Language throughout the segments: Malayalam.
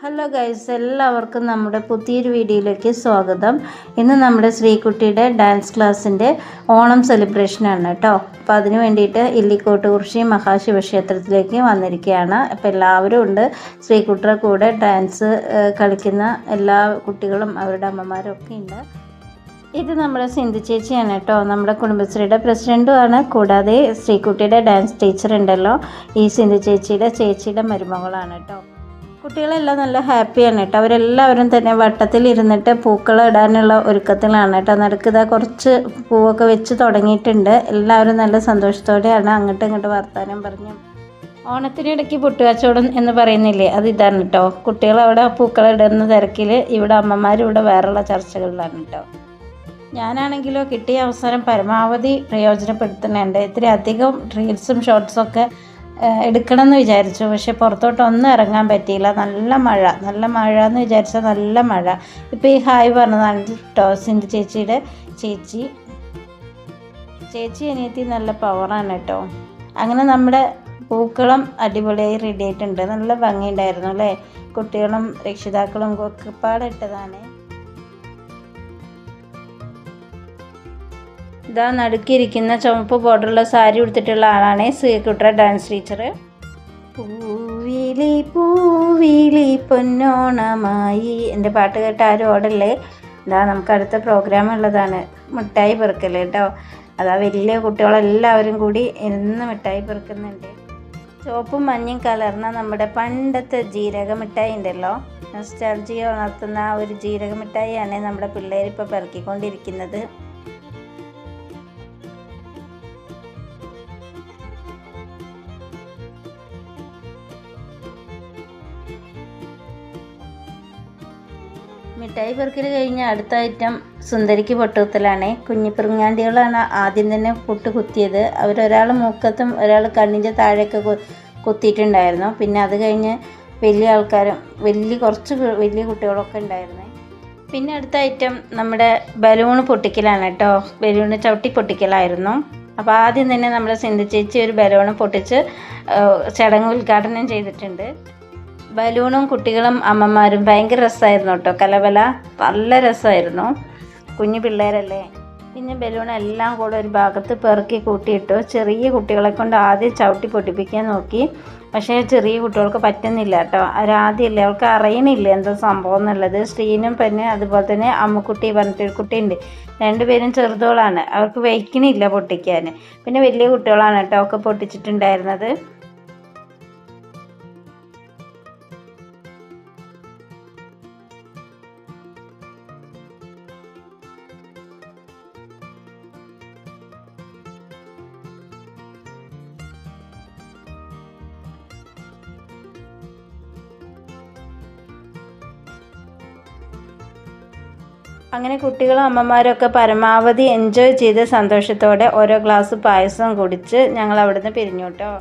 ഹലോ ഗൈസ് എല്ലാവർക്കും നമ്മുടെ പുതിയൊരു വീഡിയോയിലേക്ക് സ്വാഗതം. ഇന്ന് നമ്മുടെ ശ്രീകുട്ടിയുടെ ഡാൻസ് ക്ലാസ്സിന്റെ ഓണം സെലിബ്രേഷനാണ് കേട്ടോ അപ്പോൾ അതിന് വേണ്ടിയിട്ട് ഇല്ലിക്കോട്ട് കുറിശി മഹാശിവക്ഷേത്രത്തിലേക്ക് വന്നിരിക്കുകയാണ്. അപ്പോൾ എല്ലാവരും ഉണ്ട്. ശ്രീകുട്ടിയുടെ കൂടെ ഡാൻസ് കളിക്കുന്ന എല്ലാ കുട്ടികളും അവരുടെ അമ്മമാരും ഒക്കെ ഉണ്ട്. ഇത് നമ്മുടെ സിന്ധു ചേച്ചിയാണ് കേട്ടോ നമ്മുടെ കുടുംബശ്രീയുടെ പ്രസിഡന്റുമാണ് കൂടാതെ ശ്രീകുട്ടിയുടെ ഡാൻസ് ടീച്ചർ ഉണ്ടല്ലോ. ഈ സിന്ധു ചേച്ചിയുടെ ചേച്ചിയുടെ മരുമകളാണ് കേട്ടോ കുട്ടികളെല്ലാം നല്ല ഹാപ്പിയാണ് കേട്ടോ. അവരെല്ലാവരും തന്നെ വട്ടത്തിൽ ഇരുന്നിട്ട് പൂക്കൾ ഇടാനുള്ള ഒരുക്കത്തിലാണ് കേട്ടോ. നടുക്കിതാ കുറച്ച് പൂവൊക്കെ വെച്ച് തുടങ്ങിയിട്ടുണ്ട്. എല്ലാവരും നല്ല സന്തോഷത്തോടെയാണ് അങ്ങോട്ടും ഇങ്ങോട്ട് വർത്താനം പറഞ്ഞു. ഓണത്തിനിടയ്ക്ക് പുട്ടുകച്ചവടം എന്ന് പറയുന്നില്ലേ? അത് ഇതാണ് കേട്ടോ. കുട്ടികൾ അവിടെ പൂക്കൾ ഇടുന്ന തിരക്കിൽ ഇവിടെ അമ്മമാർ ഇവിടെ വേറെയുള്ള ചർച്ചകളിലാണ് കേട്ടോ. ഞാനാണെങ്കിലോ കിട്ടിയ അവസരം പരമാവധി പ്രയോജനപ്പെടുത്തുന്നുണ്ട്. ഇത്തിരി അധികം റീൽസും ഒക്കെ എടുക്കണം എന്ന് വിചാരിച്ചു. പക്ഷെ പുറത്തോട്ടൊന്നും ഇറങ്ങാൻ പറ്റിയില്ല. നല്ല മഴ. നല്ല മഴ എന്ന് വിചാരിച്ചാൽ നല്ല മഴ. ഇപ്പോൾ ഈ ഹായ് പറഞ്ഞതാണ് സിന്ധു ചേച്ചിയുടെ ചേച്ചി. ചേച്ചി അനിയത്തി നല്ല പവറാണ് കേട്ടോ. അങ്ങനെ നമ്മുടെ പൂക്കളം അടിപൊളിയായി റെഡി ആയിട്ടുണ്ട്. നല്ല ഭംഗിയുണ്ടായിരുന്നു അല്ലേ? കുട്ടികളും രക്ഷിതാക്കളും ഒക്കെ പാടെ ഇതാ നടുക്കിയിരിക്കുന്ന ചുവപ്പ് ബോർഡറുള്ള സാരി ഉടുത്തിട്ടുള്ള ആളാണ് സുഖക്കുട്ട ഡാൻസ് ടീച്ചർ. പൂവിളി പൂവിളി പൊന്നോണമായി. എന്റെ പാട്ട് കേട്ട ആരും ഓടല്ലേ ഇതാ നമുക്ക് അടുത്ത പ്രോഗ്രാം ഉള്ളതാണ്. മിഠായി പെറുക്കൽ കേട്ടോ. അതാ വലിയ കുട്ടികളെല്ലാവരും കൂടി ഇന്ന് മിഠായി പെറുക്കുന്നുണ്ട്. ചുവപ്പും മഞ്ഞയും കലർന്ന നമ്മുടെ പണ്ടത്തെ ജീരക മിഠായി ഉണ്ടല്ലോ? നൊസ്റ്റാൾജിയ ഉണർത്തുന്ന ആ ഒരു ജീരക മിഠായിയാണ് നമ്മുടെ പിള്ളേരിപ്പോൾ പെറുക്കിക്കൊണ്ടിരിക്കുന്നത്. മിഠായി പെറുക്കൽ കഴിഞ്ഞ അടുത്ത ഐറ്റം സുന്ദരിക്ക് പൊട്ടുകുത്തലാണ്. കുഞ്ഞിപ്പെറുങ്ങാണ്ടികളാണ് ആദ്യം തന്നെ പൊട്ട് കുത്തിയത് അവരൊരാൾ മൂക്കത്തും ഒരാൾ കണ്ണിന്റെ താഴെയൊക്കെ കുത്തിയിട്ടുണ്ടായിരുന്നു. പിന്നെ അത് കഴിഞ്ഞ് വലിയ ആൾക്കാരും വലിയ കുറച്ച് വലിയ കുട്ടികളൊക്കെ ഉണ്ടായിരുന്നു. പിന്നെ അടുത്ത ഐറ്റം നമ്മുടെ ബലൂൺ പൊട്ടിക്കലാണ് കേട്ടോ. ബലൂൺ ചവിട്ടി പൊട്ടിക്കലായിരുന്നു. അപ്പോൾ ആദ്യം തന്നെ നമ്മുടെ സിന്ധു ചേച്ചി ഒരു ബലൂൺ പൊട്ടിച്ച് ചടങ്ങ് ഉദ്ഘാടനം ചെയ്തിട്ടുണ്ട്. ബലൂണും കുട്ടികളും അമ്മമാരും ഭയങ്കര രസമായിരുന്നു കേട്ടോ. കലവല നല്ല രസമായിരുന്നു. കുഞ്ഞു പിള്ളേരല്ലേ? പിന്നെ ബലൂൺ എല്ലാം കൂടെ ഒരു ഭാഗത്ത് പെറുക്കി കൂട്ടിയിട്ടു ചെറിയ കുട്ടികളെ കൊണ്ട് ആദ്യം ചവിട്ടി പൊട്ടിപ്പിക്കാൻ നോക്കി. പക്ഷേ ചെറിയ കുട്ടികൾക്ക് പറ്റുന്നില്ല കേട്ടോ. അവരാദ്യമല്ലേ അവൾക്ക് അറിയണില്ല എന്താ സംഭവം എന്നുള്ളത്? സ്ത്രീനും പിന്നെ അതുപോലെ തന്നെ അമ്മുക്കുട്ടി പറഞ്ഞിട്ടൊരു കുട്ടിയുണ്ട് രണ്ടുപേരും ചെറുതോളാണ്. അവർക്ക് വയ്ക്കണില്ല പൊട്ടിക്കാൻ. പിന്നെ വലിയ കുട്ടികളാണ് കേട്ടോ ഒക്കെ പൊട്ടിച്ചിട്ടുണ്ടായിരുന്നത്. അങ്ങനെ കുട്ടികളും അമ്മമാരൊക്കെ പരമാവധി എൻജോയ് ചെയ്ത് സന്തോഷത്തോടെ ഓരോ ഗ്ലാസ് പായസം കുടിച്ച് ഞങ്ങൾ അവിടുന്ന് പിരിഞ്ഞു കേട്ടോ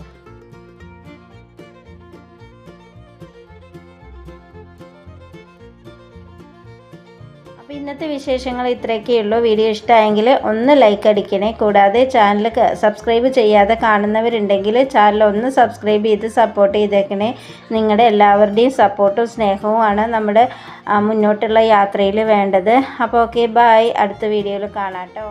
അപ്പോൾ ഇന്നത്തെ വിശേഷങ്ങൾ ഇത്രയൊക്കെ ഉള്ളൂ. വീഡിയോ ഇഷ്ടമായെങ്കിൽ ഒന്ന് ലൈക്ക് അടിക്കണേ. കൂടാതെ ചാനൽ സബ്സ്ക്രൈബ് ചെയ്യാതെ കാണുന്നവരുണ്ടെങ്കിൽ ചാനൽ ഒന്ന് സബ്സ്ക്രൈബ് ചെയ്ത് സപ്പോർട്ട് ചെയ്തേക്കണേ. നിങ്ങളുടെ എല്ലാവരുടെയും സപ്പോർട്ടും സ്നേഹവുമാണ് നമ്മുടെ മുന്നോട്ടുള്ള യാത്രയിൽ വേണ്ടത്. അപ്പോൾ ഓക്കെ ബായ് അടുത്ത വീഡിയോയിൽ കാണാം കേട്ടോ